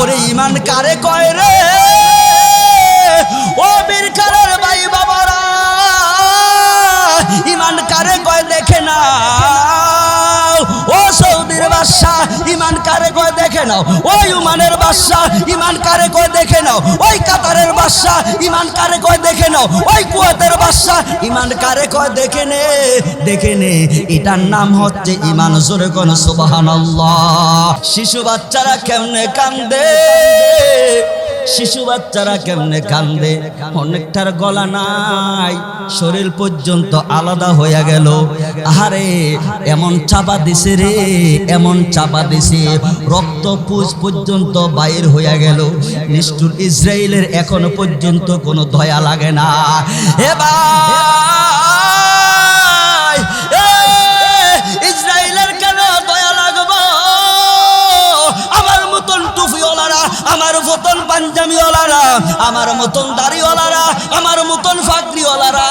ওরে ইমান কারে কয় রে? ও বীর কারের ভাই বাবারা ইমান কারে কয় দেখে না? বাদশাহ ইমান কারে কয় দেখে নাও? ওই উমানের বাদশাহ ইমান কারে কয় দেখে নাও? ওই কাতারের বাদশাহ ইমান কারে কয় দেখে নাও? ওই কুয়েতের বাদশাহ ইমান কারে কয় দেখে নে দেখে নে। এটার নাম হচ্ছে ইমান জোরে কোন সুবহানাল্লাহ। শিশু বাচ্চারা কেমনে কান্দে? শিশু বাচ্চারা কেমনে কান্দে? অনেকটার গলা নাই, শরীর পর্যন্ত আলাদা হয়ে গেল। আহারে, এমন চাপা দিছে রে, এমন চাপা দিছে। রক্ত পুজ পর্যন্ত বাইর হয়ে গেল। নিষ্ঠুর ইসরায়েলের এখনও পর্যন্ত কোনো দয়া লাগে না। এবার মতন দাড়িওয়ালারা, আমার মতন ফাকরিওয়ালারা।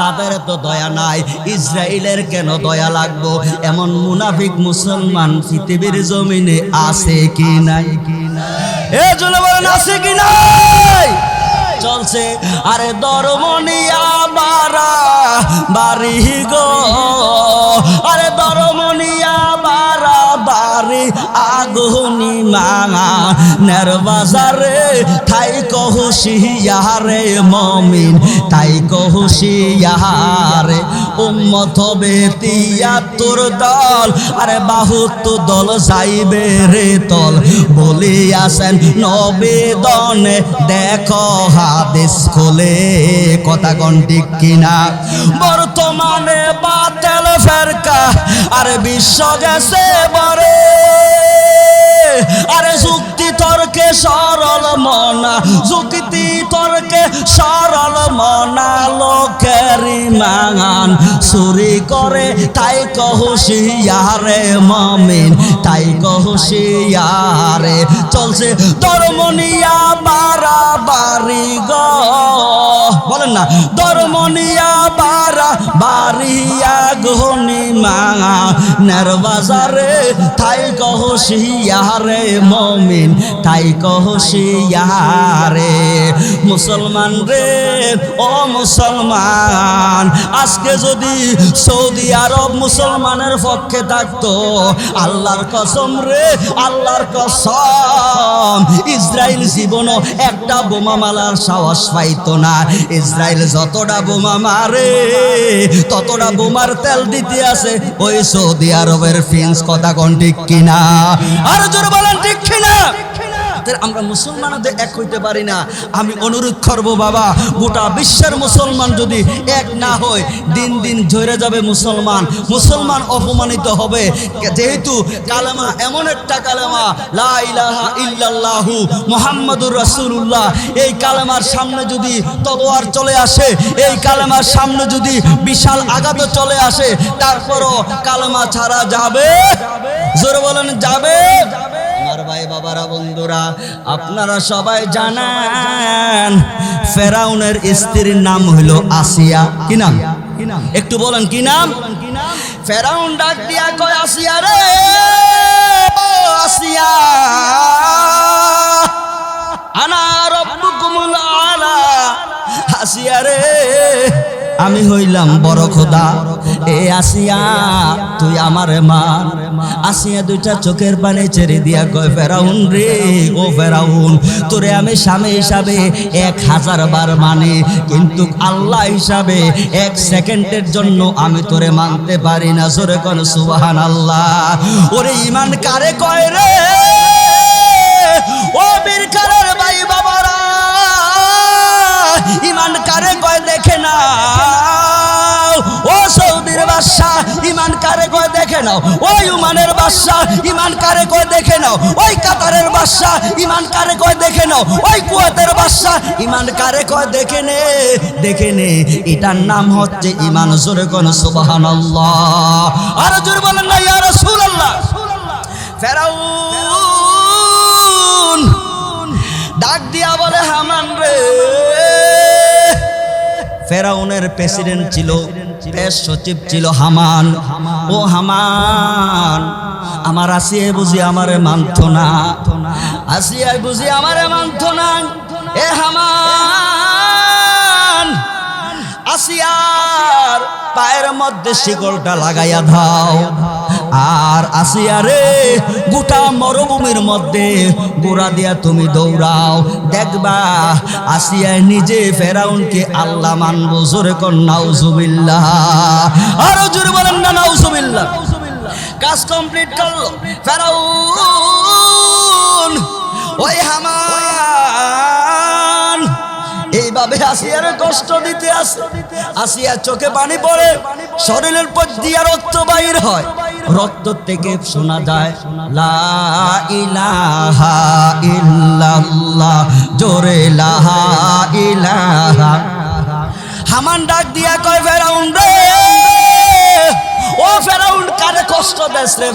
তাদের তো দয়া নাই ইসরায়েলের কেন দয়া লাগবো? এমন মুনাফিক মুসলমান পৃথিবীর জমিনে আছে কি নাই? কি নাই বলেন, আছে কি নাই? চলছে, আরে দরমনিয়া বারা বাড়ি গো। আরে দরমনিয়া বারা বাড়ি আগুনি মাঙা নের তাই কহুশিয়ারে মমিন তাই কহুশিয়ারে উম্মত বেতিয়া তোর দল, আরে বাহুত দল যাইবে রে তল, বলিয়াছেন নবেদনে দেখো হাদিস খোলে, কথা কোন ঠিক কিনা? বর্তমানে বাতেল ফেরকা, আরে বিশ্ব গেছে বরে আরে যুক্তি তর্কে সরল মনা, যুক্তি তর্কে সরল মনা, লোকের মাঙান চুরি করে, তাই কহুশিয়ারে মমিন, তাই কহুশিয়ারে চলছে ধর্মনিয়া বারা বাড়ি গ। বলেন না, ধর্মনিয়া বারা বাড়িয়া গহনি মাঙা নেরবাজারে তাই কহুশিয়ারে মমিন, তাই কহুশিয়ারে মুসলমান রে, ও মুসলমান, আজকে যদি সৌদি আরব মুসলমানের পক্ষে থাকতো, আল্লাহর কসম রে, আল্লাহর কসম ইসরায়েল জীবনও একটা বোমা মালার সাহস পাইতো না। ইসরায়েল যতটা বোমা মারে, ততটা বোমার তেল দিতে আছে ওই সৌদি আরবের ফিন্স কথা ঠিক কিনা? আর জোর বলেন ঠিক কিনা? তাদের আমরা মুসলমানদের এক হইতে পারি না। আমি অনুরোধ করব, বাবা, গোটা বিশ্বের মুসলমান যদি এক না হয়, দিন দিন ঝরে যাবে মুসলমান। মুসলমান অপমানিত হবে। যেহেতু কালেমা এমন একটা কালেমা, লা ইলাহা ইল্লাল্লাহু মুহাম্মাদুর রাসূলুল্লাহ। এই কালেমার সামনে যদি তলোয়ার চলে আসে, এই কালেমার সামনে যদি বিশাল আঘাত চলে আসে, তারপরও কালেমা ছাড়া যাবে? জোরে বলেন, যাবে? আমার ভাই বাবারা, বন্ধুরা, আপনারা সবাই জানেন, ফেরাউনের স্ত্রীর নাম হইল আসিয়া। কি নাম? একটু বলেন কি নাম? ফেরাউন ডাক দিয়া কয়, আসিয়া রে আসিয়া, আনা রব্বুকুমুল আলা, আসিয়া রে। আমি হইলাম বড় খোদা। এ আসিয়া, তুই আমার মান আসিয়া দুইটা চোখের পানি ছেড়ে দিয়া কয়, ফেরাউন রে, ও ফেরাউন, তোরে আমি স্বামী হিসাবে এক হাজার বার মানি, কিন্তু আল্লাহ হিসাবে এক সেকেন্ডের জন্য আমি তোরে মানতে পারি না। জোরে কোন সুবাহান আল্লাহ ওরে ইমান কারে কয় রে? ও বীরকারের ভাই বাবারা ইমান কারে কয় দেখে না ও সৌদির বাদশাহ, ইমান কারে কয় দেখে নাও? ওই উমানের বাদশাহ, ইমান কারে কয় দেখে নাও? ওই কাতারের বাদশাহ, ইমান কারে কয় দেখে নাও? ওই কুয়াতের বাদশাহ, ইমান কারে কয় দেখে নে দেখে নে। এটার নাম হচ্ছে ইমান, জোরে কোন সুবহানাল্লাহ। আর জোরে বলেন না, ইয়া রাসূলুল্লাহ। ফেরাউন ডাক দিয়া বলে, হামান রে। ফেরাউনের প্রেসিডেন্ট ছিল, প্রেস সচিব ছিল হামান। ও হামান, আমার আসিয়ায় বুঝি আমারে মানত না? আসিয়ায় বুঝি আমারে মানত না। এ হামান, আসিয়ার পায়ের মধ্যে শিকলটা লাগাইয়া দাও। আর আসিয়া রে, গোটা মরুভূমির মধ্যে গোড়া দিয়া তুমি দৌড়াও। দেখবা, আসিয়ায় নিজে ফেরাউনকে আল্লাহ মানবো, জোরে কর নাউজুবিল্লাহ। আরও জোরে বলেন না, নাউজুবিল্লাহ। কাজ কমপ্লিট করল। ফেরাউন, ওই হামান। এইভাবে আসিয়ার কষ্ট দিতে আসে আসিয়ার চোখে পানি পড়ে, শরীরের পর দিয়া রক্ত বাহির হয়। রক্ত থেকে শোনা যায়, লা ইলাহা জোরে লাহা ইলাহা। হামান ডাক দিয়া কয়, ফেরাউন রে, ও ফেরাউন্ড কারে কষ্ট দেশ রে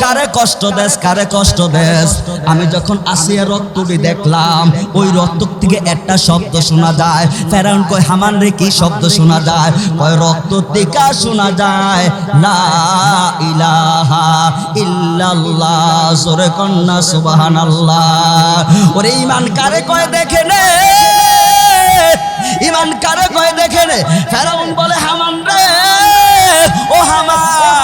কারে কষ্ট দেশ কারে কষ্ট দেশ আমি যখন আসিয়া রক্তটি দেখলাম, ওই রক্ত থেকে একটা শব্দ শোনা যায়। ফেরাউন কয়, হামান রে, কি শব্দ শোনা যায়? কয়, রক্ত টিকা শোনা যায়, লা ইলাহা ইল্লাল্লাহ, জোরে কন্যা, সুবহানাল্লাহ। ওরে ইমান কারে কয় দেখে নে? ইমান কারে কয় দেখে নে? ফেরাউন বলে, হামান রে, ও হামান।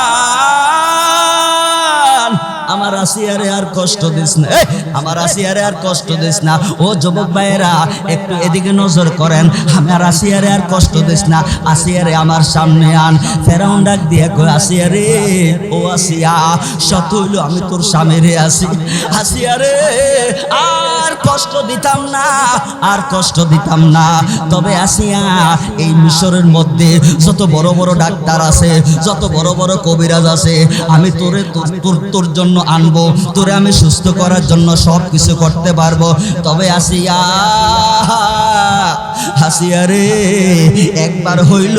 আসিয়ারে আর কষ্ট দিস না। আমার আসিয়ারে আর কষ্ট দিস না। ও যুবক ভাইয়েরা, একটু এদিকে নজর করেন। আমার আসিয়ারে আর কষ্ট দিস না। আসিয়ারে আমার সামনে আন। ফেরাউন ডাক দিয়ে আসিয়ারে, ও আসিয়া শত হইল আমি তোর স্বামীরে আসি। আসিয়ারে, আর কষ্ট দিতাম না, আর কষ্ট দিতাম না। তবে আসিয়া, এই মিশরের মধ্যে যত বড় বড় ডাক্তার আছে, যত বড় বড় কবিরাজ আছে, আমি তোর- তোর তোর জন্য আনব। তোরে আমি সুস্থ করার জন্য সব কিছু করতে পারব। তবে আসিয়া হাসিয়া রে, একবার হইল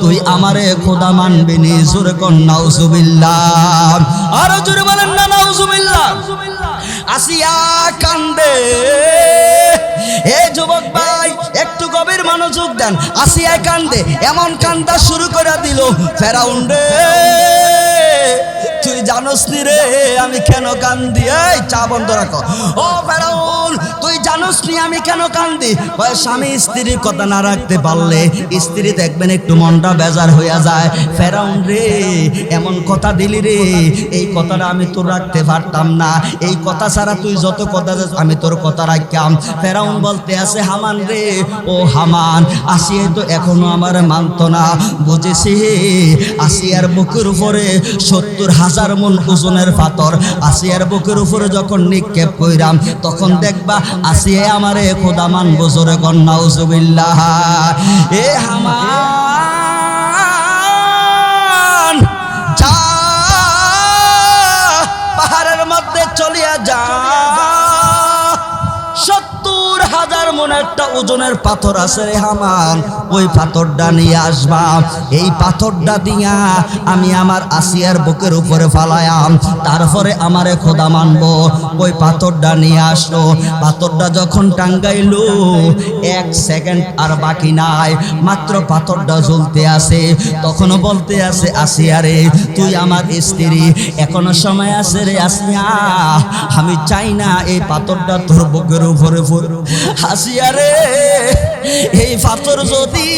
তুই আমারে খোদা মানবি নি, জোরে কর, নাউজুবিল্লাহ। আরও জোরে বলেন না, নাউজুবিল্লাহ। আসিয়া কান্দে। এ যুবক ভাই, একটু গভীর মনোযোগ দেন। আসিয়া কান্দে, এমন কান্দা শুরু করে দিল ফেরাউন রে। তুই জানোস রে, আমি কেন কান্দি? এই, চা বন্ধ রাখো। ও ফেরাউন, তুই জানোস নি আমি কেন কান্দি? ওই স্বামী স্ত্রীর কথা না রাখতে পারলে স্ত্রী দেখবেন একটু মনটা বেজার হইয়া যায়। ফেরাউন রে, এমন কথা দিলি রে, এই কথাটা আমি তোর রাখতে পারতাম না। এই কথা ছাড়া তুই যত কথা আমি তোর কথা রাখতাম। ফেরাউন বলতে আছে, হামান রে, ও হামান আসিয়ে তো এখনও আমার মানত না। বুঝেছি আসিয়ার বুকের উপরে সত্তর হাজার মন ওজনের পাথর আসিয়ার বুকের উপরে যখন নিক্ষেপ কইরাম তখন দেখবা আসিয়া আমারে খোদা মান বজরে কন্যা উজুবিল্লাহ এ হামান হাজার মন একটা ওজনের পাথর আছে রে হামান। ওই পাথরটা নিয়ে আসবা। এই পাথরটা দিয়া আমি আমার আসিয়ার বুকের উপরে ফালায়াম তারপরে আমারে খোদা মানবো। ওই পাথরটা নিয়ে আসলো। পাথরটা যখন টাঙ্গাইলো, এক সেকেন্ড আর বাকি নাই। মাত্র পাথরটা জ্বলতে আছে। তখনও বলতে আছে, আসিয়া রে, তুই আমার স্ত্রী। এখনও সময় আছে রে, আসিয়া। আমি চাই না এই পাথরটা তোর বুকের উপরে পড়ুক। হাসিয়া রে এই পাথর যদি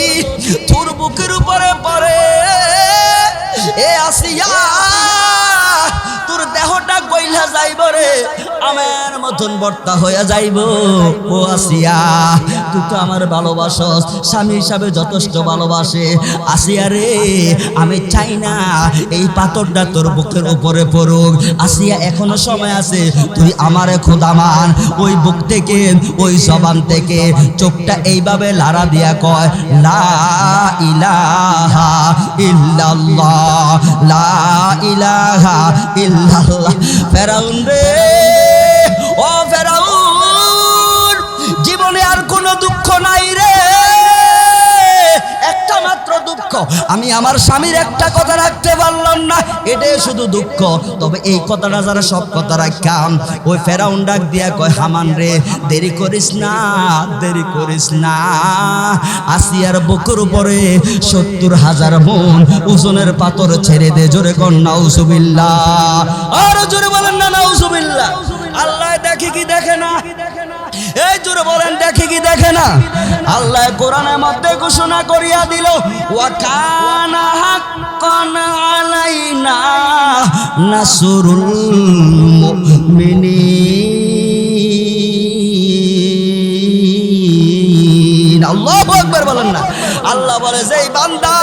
তোর বুকের উপরে পড়ে, এ আসিয়া তোর দেহটা কইলা যাইব রে, আমার মতন বর্তা হইয়া যাইব। ও আসিয়া তুই তো আমার ভালোবাসস স্বামী হিসাবে যথেষ্ট ভালোবাসে। আসিয়া রে, আমি চাই না, এই পাথরটা তোর বুকের উপরে পড়ুক। আসিয়া, এখনও সময় আছে, তুই আমারে খোদামান ওই বুক থেকে, ওই জবান থেকে চোখটা এইভাবে লাড়া দিয়া কয়, লা ইলাহা ইল্লাল্লাহ, লা ইলাহা ইল্লাল্লাহ। ফেরাউন রে কোনো দুঃখ নাই রে। একটা মাত্র দুঃখ। আমি আমার স্বামীর একটা কথা রাখতে পারলাম না, এটাই শুধু দুঃখ। তবে এই কথাটা যারা সব কথা রাখাম ওই ফেরাউন ডাক দিয়া কয়, হামান রে, দেরি করিস না, দেরি করিস না। আসিয়ার বুকুর উপরে সত্তর হাজার মন ওজনের পাথর ছেড়ে দে, জোরে কন, নাউজুবিল্লাহ। আর জোরে বলেন না, নাউজুবিল্লাহ। আল্লাহ দেখে কি দেখে না? এই জোরে বলেন, দেখি কি দেখে না? আল্লাহ কোরআনের মধ্যে ঘোষণা করিয়া দিল, ওয়া কানা বলেন না। আল্লাহ বলে, যেই বান্দা,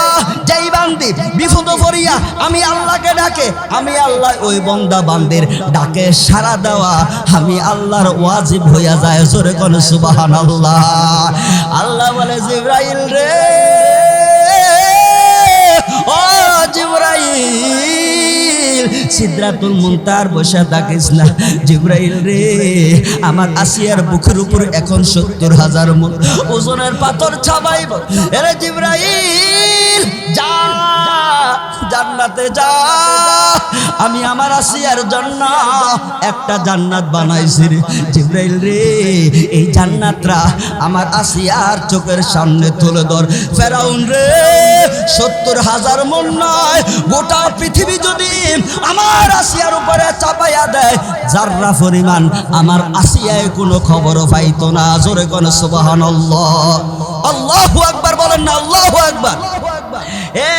যেই বান্দি বিপদ করিয়া আমি আল্লাহকে ডাকে, আমি আল্লাহ ওই বন্দা বান্দির ডাকে সারা দেওয়া। আমি আল্লাহর ওয়াজিব হইয়া যায়, জোরে কোন সুবাহান আল্লাহ আল্লাহ বলে, জিব্রাইল রে সিদ্রাতুল মুনতার বসা থাকিস না। জিব্রাইল রে, আমার আসিয়ার বুকের উপর এখন সত্তর হাজার মন ওজনের পাথর ছাবাইব এরে জিব্রাইল, যা। জান্নাতে যা। আমি আমার আসিয়ার জন্য একটা জান্নাত বানাইছি রে। জিব্রাইল রে, এই জান্নাতরা আমার আসিয়ার চোখের সামনে তুলে ধর। ফেরাউন রে, সত্তর হাজার মন নয়। গোটা পৃথিবী যদি আমার আসিয়ার উপরে চাপাইয়া দেয়, যাররা পরিমাণ আমার আসিয়ায় কোনো খবরও পাইতো না। জোরে কোন সুবাহান আল্লাহ আল্লাহু আকবার বলেন না, আল্লাহু আকবার। এ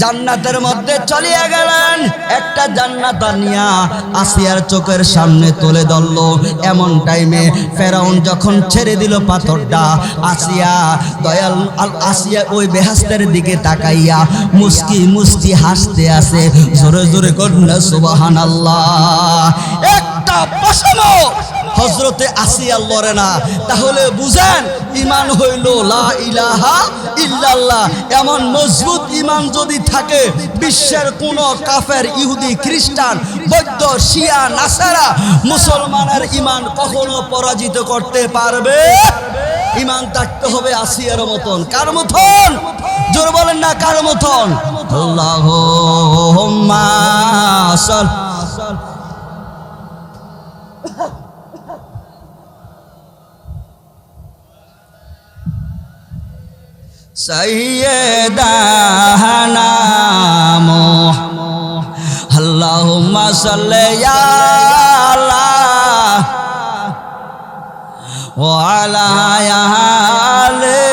জান্নাতের মধ্যে চলিয়া গেলেন, একটা জান্নাত আনিয়া আসিয়ার চোখের সামনে তুলে ধরল। এমন টাইমে ফেরাউন যখন ছেড়ে দিল পাথরটা, আসিয়া দয়াল আসিয়া ওই বেহাস্তের দিকে তাকাইয়া মুস্কি মুস্কি হাসতে আসে জোরে জোরে কন্যা সুবাহান আল্লাহ একটা পশম হজরতে আসিয়া লড়ে না। তাহলে বুঝেন ইমান হইল লা ইলাহা ইল্লাল্লাহ। এমন মজবুত ইমান যদি থাকে, বিশ্বের কোন কাফের, ইহুদি, খ্রিস্টান, বৌদ্ধ, শিয়া, নাসারা মুসলমানের ইমান কখনো পরাজিত করতে পারবে? ইমান থাকতে হবে আসিয়ার মতন। কার মতন? জোর বলেন না, কার মতন? আল্লাহ সৈয়দানা আল্লাহুম্মা সাল্লি আলা ওয়ালা আলে।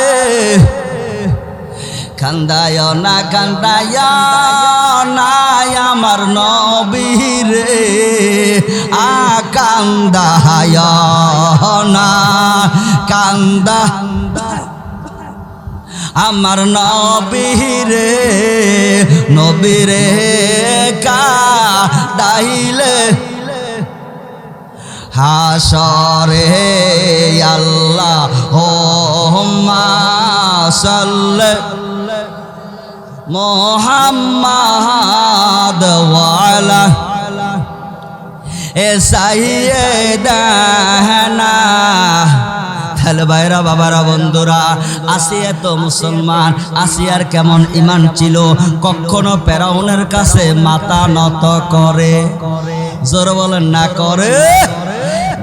কান্দায় না কান্দায় না, আমার নবীর। আ কান্দায় না, কান্দা আমার নবীরে নবীরে কা দাইলে হাসরে আল্লাহ ও সাল্লে। মোহাম্মদ ওয়ালা এ সাইয়েদানা তাহলে ভাইরা, বাবারা, বন্ধুরা আসিয়া তো মুসলমান আসিয়ার কেমন ইমান ছিল? কখনো পেরাউনের কাছে মাথা নত করে। জোর বলেন না, করে।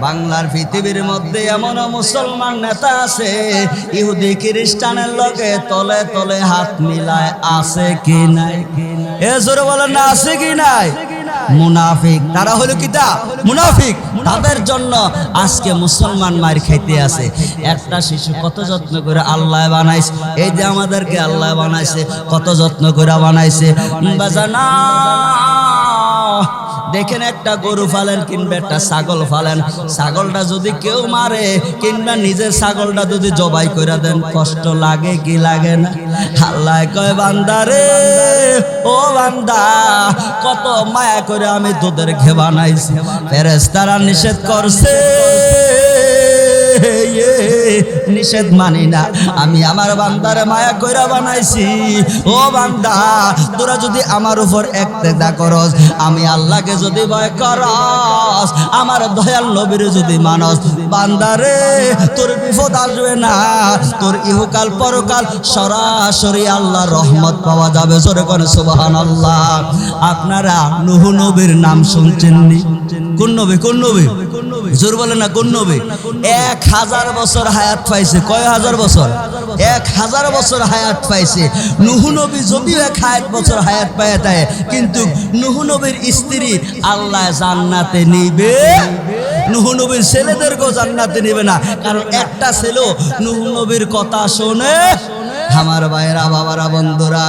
বাংলার পৃথিবীর মধ্যে এমন মুসলমান নেতা আছে, ইহুদি, খ্রিস্টানের লগে তলে তলে হাত মিলায় আছে কি নাই? এ জোরে বলেন না, আছে কি নাই? মুনাফিক। তারা হলো কিতা মুনাফিক। তাদের জন্য আজকে মুসলমান মায়ের খাইতে আছে। একটা শিশু কত যত্ন করে আল্লাহ বানাইছে। এই যে আমাদেরকে আল্লাহ বানাইছে, কত যত্ন করে বানাইছে। বাজানা। দেখেন একটা গরু ফালেন কিংবা একটা ছাগল ফালেন, ছাগলটা যদি কেউ মারে কিংবা নিজের ছাগলটা যদি জবাই করে দেন, কষ্ট লাগে কি লাগে না? আল্লাহ কয় বান্দারে ও বান্দা, কত মায়া করে আমি তোদের ঘে বানাইছি। ফেরেস্তারা নিষেধ করছে। নিষেধ মানি না। আমি আমার বান্দারে মায়া কইরা বানাইছি। ও বান্দা, তোরা যদি আমার উপর একতেদা করস, আমি আল্লাহকে যদি ভয় করস, আমার দয়াল নবীর যদি মানস বান্দারে তোর বিপদ আসবে না। তোর ইহকাল পরকাল সরাসরি আল্লাহ রহমত পাওয়া যাবে। জোরে করে সুবাহান আল্লাহ আপনারা নুহু নবীর নাম শুনছেননি? কোন নবী কোন নবী? জোর বলে না কোন নবী এক হাজার বছর হায়াত পাইছে। কয় হাজার বছর? এক হাজার বছর হায়াত পাইছে। নুহু নবী যদিও এক হায়াত বছর হায়াত পায় তাই কিন্তু নুহু নবীর স্ত্রী আল্লাহ জান্নাতে নিবে। নুহু নবীর ছেলেদেরকেও জান্নাতে নিবে না। কারণ একটা ছেলে নুহু নবীর কথা শোনে। আমার ভাইয়েরা, বাবারা, বন্ধুরা,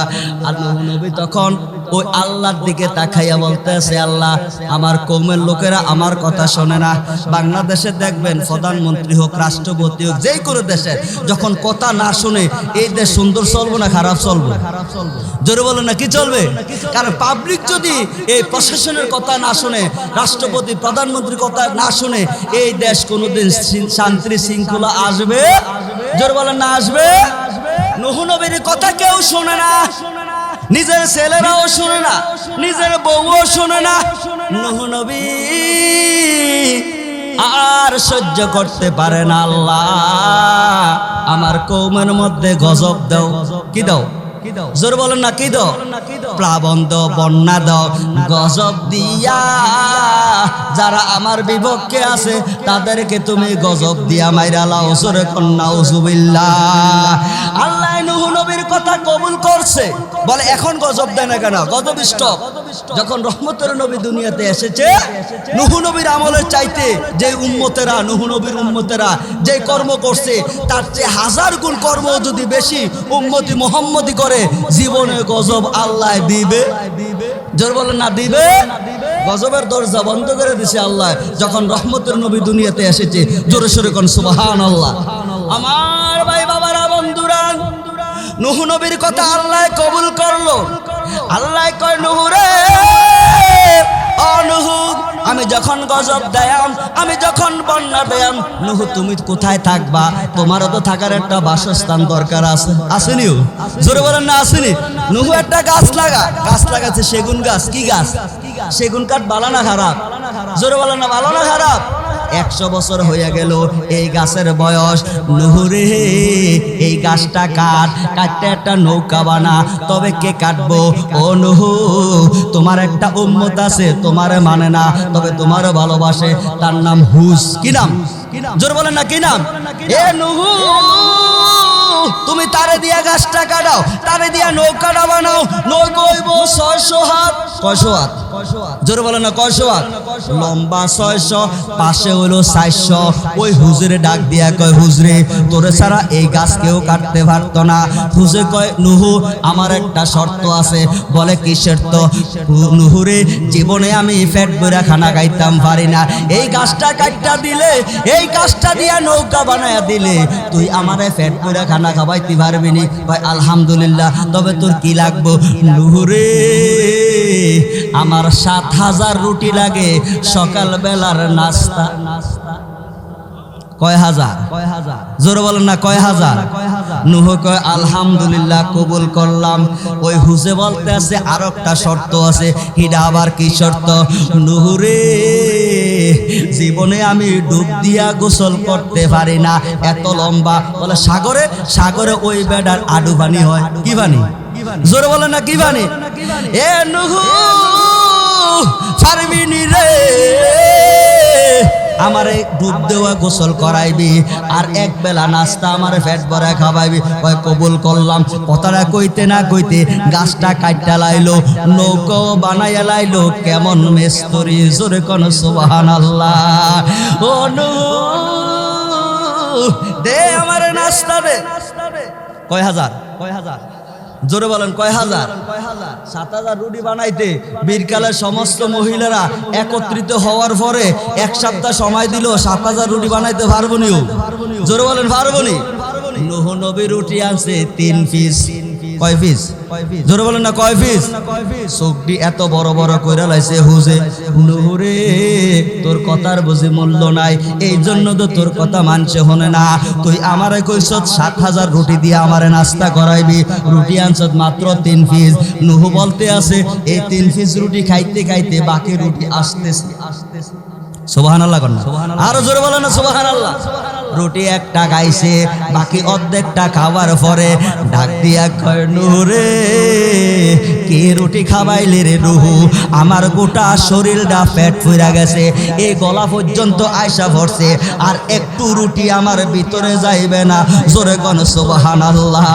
আর নুহু নবী তখন ওই আল্লাহর দিকে তাকাইয়া বলতেছে, আল্লাহ, আমার কৌমের লোকেরা আমার কথা শোনে না। বাংলাদেশে দেখবেন প্রধানমন্ত্রী হোক, রাষ্ট্রপতি হোক, যেই কোনো দেশে যখন কথা না শুনে, এই দেশ সুন্দর চলবো না খারাপ চলবো? জোরে বলো না, কি চলবে? কারণ পাবলিক যদি এই প্রশাসনের কথা না শুনে, রাষ্ট্রপতি, প্রধানমন্ত্রীর কথা না শুনে, এই দেশ কোনোদিন শান্তি শৃঙ্খলা আসবে? জোরে বলেন না, আসবে? নহুনবীর কথা কেউ শোনে না। নিজের ছেলেরাও শুনে না, নিজের বউও শুনে না। নবী, আর সহ্য করতে পারে না আল্লাহ। আমার কৌমের মধ্যে গজব দাও। কি দাও? জোর বলেন না, কি দাও? প্লাবন দাও বন্যা দাও, গজব দিয়া। যারা আমার বিপক্ষে আছে, তাদেরকে তুমি গজব দিয়া মাইরা লাও, জোরে কন্যা উজুবিল্লাহ আল্লাহ নবীর কথা কবুল করছে। বলে, এখন গজব দেয় না কেন? গজব স্টপ যখন রহমতের নবী দুনিয়াতে এসেছে, নুহু নবীর আমলের চাইতে যে উম্মতেরা, নুহু নবীর উম্মতেরা যে কর্ম করছে, তার চেয়ে হাজার গুণ কর্ম যদি বেশি উম্মতি মোহাম্মদি করে, জীবনে গজব আল্লাহ দিবে। জোর বলেন না, দিবে? গজবের দরজা বন্ধ করে দিছে আল্লাহ। যখন রহমতের নবী দুনিয়াতে এসেছে, জোরে সোরে কোন সুবাহান আল্লাহ আমার ভাই বাবারা, বন্ধুরা, নুহু নবীর কথা আল্লাহ কবুল করল। আল্লাহ কয় নুহু রে অনুহু আমি যখন গজব দেয়াম, আমি যখন বন্যা দেয়াম নুহু, তুমি কোথায় থাকবা? তোমারও তো থাকার একটা বাসস্থান দরকার আছে। আসেনিও জোরে বলেন না, আসেনি? নুহু একটা গাছ লাগা, গাছ লাগাচ্ছে সেগুন গাছ, কি গাছ? সেগুন কাঠ বালানা খারাপ? জোরে বলেন না ভালো না খারাপ? একশো বছর হয়ে গেল এই গাছের বয়স। নুহুরে এই গাছটা কাট, কাটতে একটা নৌকা বানা, তবে কে কাটবো? ও নুহু তোমার একটা উম্মত আছে, তোমার মানে না, তবে তোমার ভালোবাসে, তার নাম হুস। কি নাম? জোর বলেন না, কি নাম? এ নুহু তুমি তারে দিয়া গাছটা কাটাও, তারে দিয়া নৌকাটা বানাও, নৌকা ছয়শো হাত। কয়শো হাত? জোরে বলে না, কয়শো হাত? লম্বা ছয়শো, পাশে চারশো। ওই হুজুরে ডাক দিয়া কয়, হুজরে, তোরে ছাড়া এই গাছ কেউ কাটতে পারতো না। হুজুরে কয়, নুহু, আমার একটা শর্ত আছে। বলে, কি শর্ত? নুহুরে, জীবনে আমি ফ্যাট বইরা খানা খাইতাম পারি না। এই গাছটা কাটটা দিলে, এই গাছটা দিয়া নৌকা বানায়া দিলে, তুই আমারে ফ্যাট বইরা খানা খাবাইতে পারবি নি? ভাই, আলহামদুলিল্লাহ। তবে তোর কি লাগবো? লুহুরে, আমার সাত হাজার রুটি লাগে। সকালবেলার নাস্তা নাস্তা। কয় হাজার? জোরে বলেন না, কয় হাজার? নুহ কয়, আলহামদুলিল্লাহ, কবুল করলাম। ওই হুসে বলতে আছে আর একটা শর্ত আছে। হিডা আবার কি শর্ত? নুহুরে জীবনে আমি ডুব দিয়া গোসল করতে পারি না। এত লম্বা। বলে, সাগরে? সাগরে ওই বেডার আডু বানি হয়। কি বানি জোরে বলে না, কি বানি এ নুহু পারবিনি রে? আমারে ডুব দেওয়া গোসল করাইবি, আর এক বেলা নাস্তা আমারে পেট ভরা খাওয়াইবি। কয়, কবুল করলাম। কথাটা কইতে না কইতে গাছটা কাটটা লাইলো নৌকো বানাইয়া লাইলো, কেমন মেস্তরি জোরে কোন সুবাহান আল্লাহ ও দে আমারে নাস্তা দে। কয় হাজার? কয় হাজার? জোরে বলেন, কয় হাজার? সাত হাজার রুটি বানাইতে বীরকালের সমস্ত মহিলারা একত্রিত হওয়ার পরে এক সপ্তাহ সময় দিল, সাত হাজার রুটি বানাইতে পারবনি জোরে বলেন পারবনি নহ নবী রুটি আনছে, তিন পিস কয় পিস? জোরে বলেন না, কয় পিস? চোখটি এত বড় বড় কইরা লাইছে হুজে। নুহুরে তোর কথার বুঝি মূল্য নাই এই জন্য তো তোর কথা মানছে হনে না। তুই আমারে কইছ, সাত হাজার রুটি দিয়ে আমারে নাস্তা করাইবি। রুটি আনছত মাত্র তিন পিস। নুহু বলতে আছে, এই তিন পিস রুটি খাইতে খাইতে বাকি রুটি আসতেছে। আসতেছে সুবাহান আল্লাহ না। আরও জোরে বলো না সুবাহান আল্লাহ রুটি একটা খাইছে, বাকি অর্ধেকটা খাবার পরে ডাক দিয়া কয় নুরে কি রুটি খাবাইলে রে রুহু আমার গোটা শরীরটা পেট ফুরা গেছে এই গলা পর্যন্ত আয়সা ভরছে আর একটু রুটি আমার ভিতরে যাইবে না। জোরে কোন সুবাহান আল্লাহ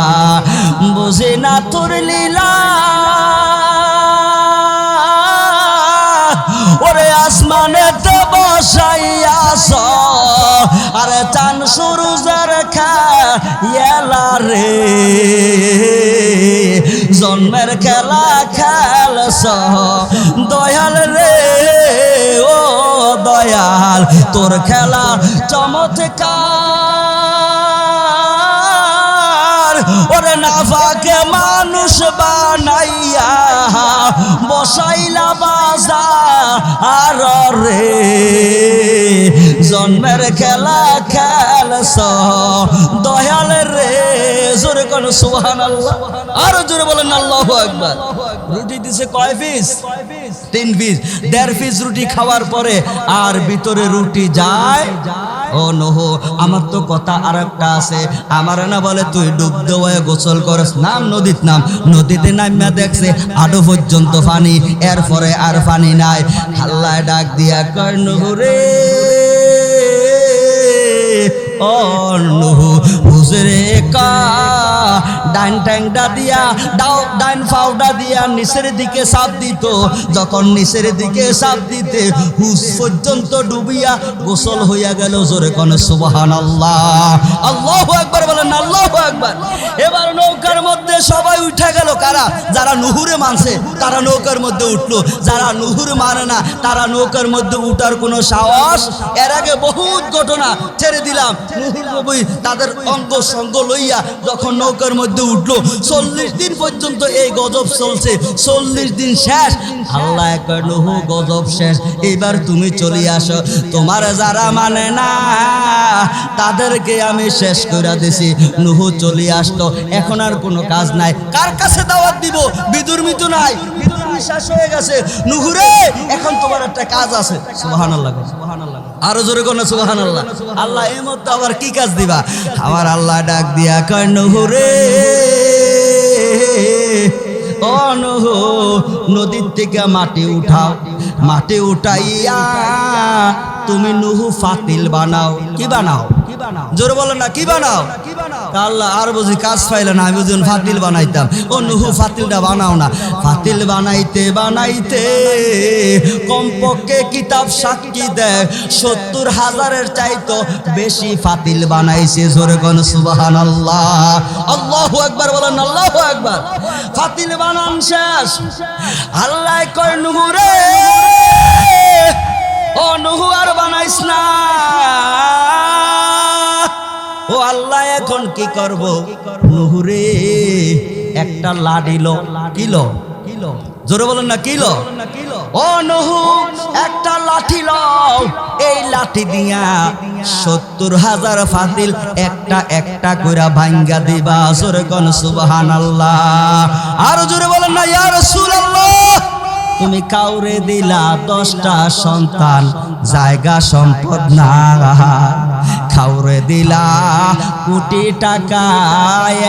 বুঝি না তোর লীলা। ওরে আসমানেতে বসাইয়াছ আর চান সুরুজার খেলা রে। জন্মের খেলা খেলস দয়াল রে, ও দয়াল, তোর খেলা চমৎকার ওরে নাফাকে মানুষ বানাইয়া বসাইলা বাজা আর রে জন্মের খেলা খেলস দয়াল রে, জোরে কোন সুহান আল্লাহ আরও জোরে বলেন আল্লাহ একবার রুটি দিছে কয় পিস? তিন পিস। দেড় পিস রুটি খাওয়ার পরে আর ভিতরে রুটি যায়? ও নহো, আমার তো কথা আর একটা আছে। আমার না বলে তুই ডুব দেওয়ায় গোসল করস। নাম নদীত নাম। নদীতে নামিয়া দেখছে আডো পর্যন্ত পানি, এরপরে আর পানি নাই। হাল্লায় ডাক দিয়া কর নহরে অনুহু হুজরে ডাইন ট্যাংটা দিয়া ডাইন দিয়া নিচের দিকে সাপ দিত। যখন নিচের দিকে সাপ দিতে হুস পর্যন্ত ডুবিয়া গোসল হইয়া গেল জোরে কোন সুবহান আল্লাহ আল্লাহ একবার বলেন, আল্লাহ একবার এবার নৌকার মধ্যে সবাই উঠে গেল, কারা? যারা নুহুরে মানছে, তারা নৌকার মধ্যে উঠল। যারা নুহুর মানে না, তারা নৌকার মধ্যে উঠার কোনো সাহস? এর আগে বহুত ঘটনা ছেড়ে দিলাম। নুহুর তাদের অঙ্গ সঙ্গ লইয়া যখন নৌকার মধ্যে উঠল, চল্লিশ দিন পর্যন্ত এই গজব চলছে। চল্লিশ দিন শেষ। আল্লাহ কয় গজব শেষ। এবার তুমি চলে আসো। তোমার যারা মানে না, তাদেরকে আমি শেষ করে দিছি। নুহু, চলে আসতো। এখন আর কোনো কাজ নাই। কার কাছে দাওয়াত দিব? বিদুর মিতু নাই। বিদুর বিশ্বাস হয়ে গেছে। নুহুরে এখন তোমার একটা কাজ আছে। সুবাহান আল্লাহ সুবাহান আল্লাহ আরও জোরে কোন সুবাহান আল্লাহ আল্লাহ, এই মধ্যে আবার কি কাজ দিবা? আমার আল্লাহ ডাক দিয়া কয় হরে অনহ নদীর থেকে মাটি উঠাও, মাটি উঠাইয়া তুমি নুহু ফাতিল বানাও। কি বানাও? জোরে বলো না, কি বানাও? আল্লাহ আর বুঝি কাজ পাইলে না, আমি বুঝি ফাতিল বানাইতাম। ও নুহু, ফাতিলটা বানাও না। ফাতিল বানাইতে বানাইতে কমপক্ষে কিতাব সাক্ষী দেয়। সত্তর হাজারের চাইতো বেশি ফাতিল বানাইছে, জোরে কোন সুবাহান আল্লাহ আল্লাহ একবার বলেন আল্লাহ একবার ফাতিল বানান শেষ। আল্লাহ কয়, নুহু রে! ও নুহু, আর বানাইস না। ও আল্লাহ, এখন কি করব? নুহুরে, একটা লাডিল কিলো? কিলো? জোরে বলেন না, কিলো? ও নহু, একটা লাঠি লও। এই লাঠি দিয়া সত্তর হাজার ফাতিল একটা একটা কইরা ভাঙ্গা দিবা। জোরে কোন সুবহান আল্লাহ আর জোরে বলেন না, ইয়া রাসূলুল্লাহ। তুমি কাউরে দিলা দশটা সন্তান, জায়গা সম্পদ না। খাউরে দিলা কোটি টাকা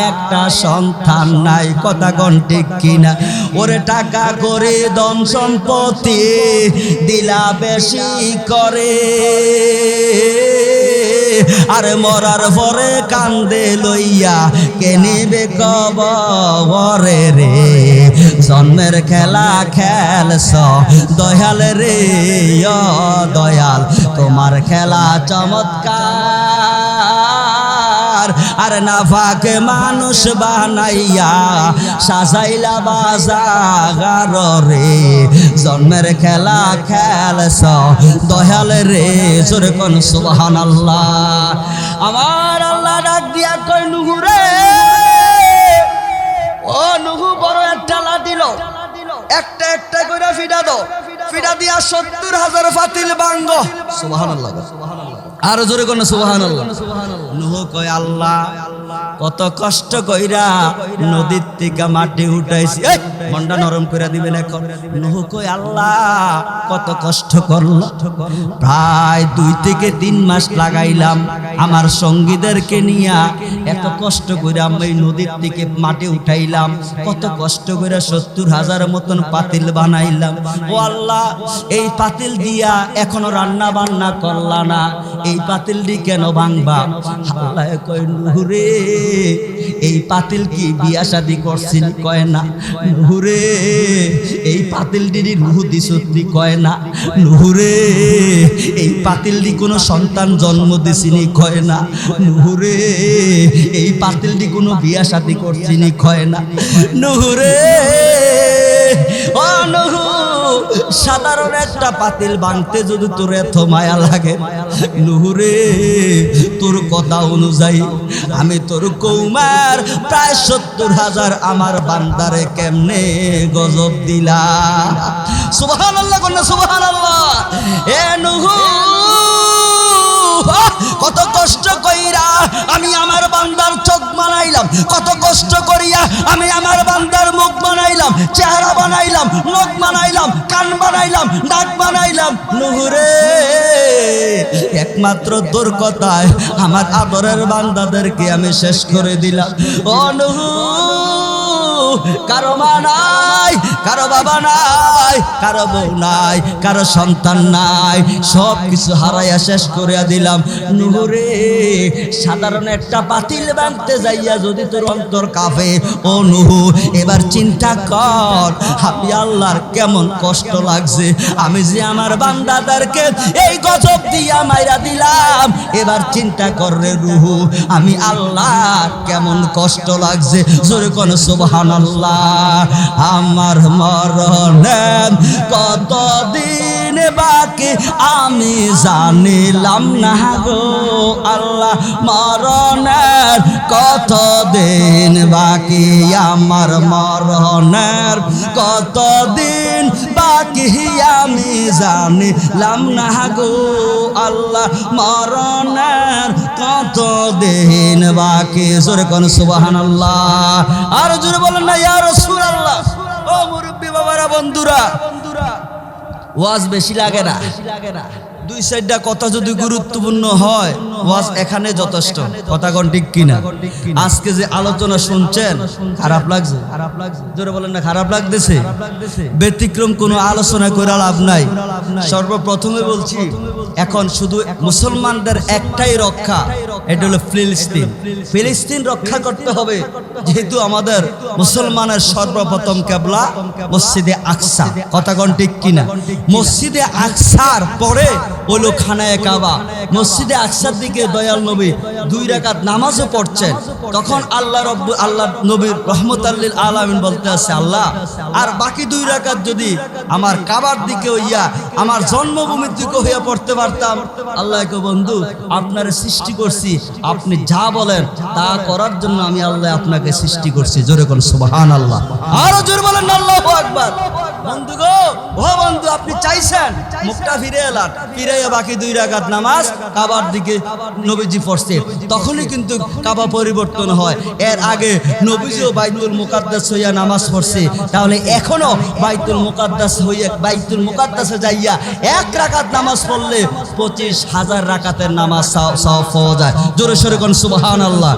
একটা সন্তান নাই, কথা ঠিক কিনা? ওরে টাকা করে দম সম্পত্তি দিলা বেশি করে। আরে মরার পরে কান্দে লইয়া, কে নিবে কবরে রে? জন্মের খেলা খেলস দয়াল রে দয়াল তোমার খেলা চমৎকার। আর নাফাকে মানুষ বানাইয়া সাজাইলা বাজাগার রে। জন্মের খেলা খেলছ, দয়াল রে, জোরে কোন সুবহান আল্লাহ আমার আল্লাহ ডাক দিয়া কই নুহুরে ও টেলা দিল। একটা একটা করে ফিডা দো ফিডা দিয়া সত্তর হাজার ফাতিল বাঙ্গ। সুবাহান আরও জোরে কোন সুবাহ নুহ কয় আল্লাহ কত কষ্ট কইরা নদীর থেকে মাটি উঠাইছি। মনটা নরম করে দিবেন এখন। নুহ কয় আল্লাহ, কত কষ্ট করল। প্রায় দুই থেকে তিন মাস লাগাইলাম আমার সঙ্গীদেরকে নিয়া। এত কষ্ট করে আমি নদীর থেকে মাটি উঠাইলাম। কত কষ্ট করে সত্তর হাজার মতন পাতিল বানাইলাম। ও আল্লাহ, এই পাতিল দিয়া এখনও রান্না বান্না করলা না। এই পাতিলটি কেন ভাঙবা? আল্লাহ কয় নুহুরে এই পাতিল কি বিয়া শাদি করছিন কয় না? নুহুরে, এই পাতিলটি নুহু দিসতি কয় না? নুহুরে, এই পাতিলটি কোনো সন্তান জন্ম দিছিনি কয় না? নুহুরে, এই পাতিলটি কোনো বিয়া শাদি করছিনি কয় না? নুহুরে, ও নুহু! সাধারণ একটা পাতিল বানতে যদি তোর এত মায়া লাগে নুহুরে তোর কথা অনুযায়ী আমি তোর কৌমার প্রায় সত্তর হাজার আমার বান্দারে কেমনে গজব দিলা সুবহান কন্যা সুবহান আল্লাহ এ নুহু! কত কষ্ট কইরা আমি আমার বান্দার চোখ বানাইলাম। কত কষ্ট করিয়া আমি আমার বান্দার মুখ বানাইলাম, চেহারা বানাইলাম, নখ বানাইলাম, কান বানাইলাম, নাক বানাইলাম। নুহুরে, একমাত্র তোর কথায় আমার আদরের বান্দাদেরকে আমি শেষ করে দিলাম। ও নুহু কারও মা নাই, কারও বাবা নাই, কারও বউ নাই, কারও সন্তান নাই। সব কিছু হারাইয়া শেষ করিয়া দিলাম। নুহুরে, সাধারণ একটা পাতিল বানতে যাইয়া যদি তোর অন্তর কাঁপে, ও নুহু, এবার চিন্তা কর আমি আল্লাহর কেমন কষ্ট লাগছে। আমি যে আমার বান্দাদারকে এই গজব দিয়া মাইরা দিলাম, এবার চিন্তা কর রে রুহু আমি আল্লাহ কেমন কষ্ট লাগছে। জোরে কোন সুবহান আল্লাহ, আমার মরণে কতদিন বাকি আমি জানিলাম না গো আল্লাহ, মরণের কতদিন বাকি আমার মরণের কতদিন বাকি আমি জানিলাম না গো আল্লাহ, মরণের কতদিন বাকি? জোরে কোন সুবাহান আল্লাহ আর জোরে বলেন না ইয়া রাসূলুল্লাহ? ও মুরব্বী বাবারা বন্ধুরা। ওয়াজ বেশি লাগে না। দুই সাইডটা কথা যদি গুরুত্বপূর্ণ হয়, ওয়াজ এখানে যথেষ্ট। কথা কোন ঠিক কিনা? আজকে যে আলোচনা শুনছেন, খারাপ লাগছে? খারাপ লাগছে জোরে বলেন না, খারাপ লাগতেছে? ব্যতিক্রম কোনো আলোচনা করে লাভ নাই। সর্বপ্রথমে বলছি, এখন শুধু মুসলমানদের একটাই রক্ষা, এটা হলো ফিলিস্তিন। ফিলিস্তিন রক্ষা করতে হবে, যেহেতু আমাদের মুসলমানের সর্বপ্রথম কেবলা, মসজিদে আকসা। কথা কোন ঠিক কিনা? মসজিদে আকসার পরে হলো খানায় কাবা। মসজিদে আকসার দিকে দয়াল নবী দুই রাকাত নামাজও পড়ছেন। তখন আল্লাহ রব্বু আল্লাহ নবীর রহমত আল্লিল আলামিন বলতে আছে, আল্লাহ, আর বাকি দুই রাকাত যদি আমার কাবার দিকে হইয়া আমার জন্মভূমির দিকে হইয়া পড়তে পারতাম আল্লাহকে বন্ধু, আপনার সৃষ্টি করছি, আপনি যা বলেন তা করার জন্য আমি আল্লাহ আপনাকে সৃষ্টি করছি। জোরে কোন সুবহান আল্লাহ আরও জোরে বলেন, আল্লাহ আকবার। বন্ধু গো ও বন্ধু, আপনি চাইছেন? মুখটা ফিরে এলাম বাকি দুই নামাজ, কাবার দিকে নবীজি পড়ছে তখনই কিন্তু কাবা পরিবর্তন হয়। এর আগে নবীজিও বাইতুল মুকাদ্দাস হইয়া নামাজ পড়ছে। তাহলে এখনও বাইতুল মুকাদ্দাস হইয়া, বাইতুল মুকাদ্দাসে যাইয়া এক রাকাত নামাজ পড়লে পঁচিশ হাজার রাকাতের নামাজ সওয়াব পাওয়া যায়। জোরে সরে কোন সুবহান আল্লাহ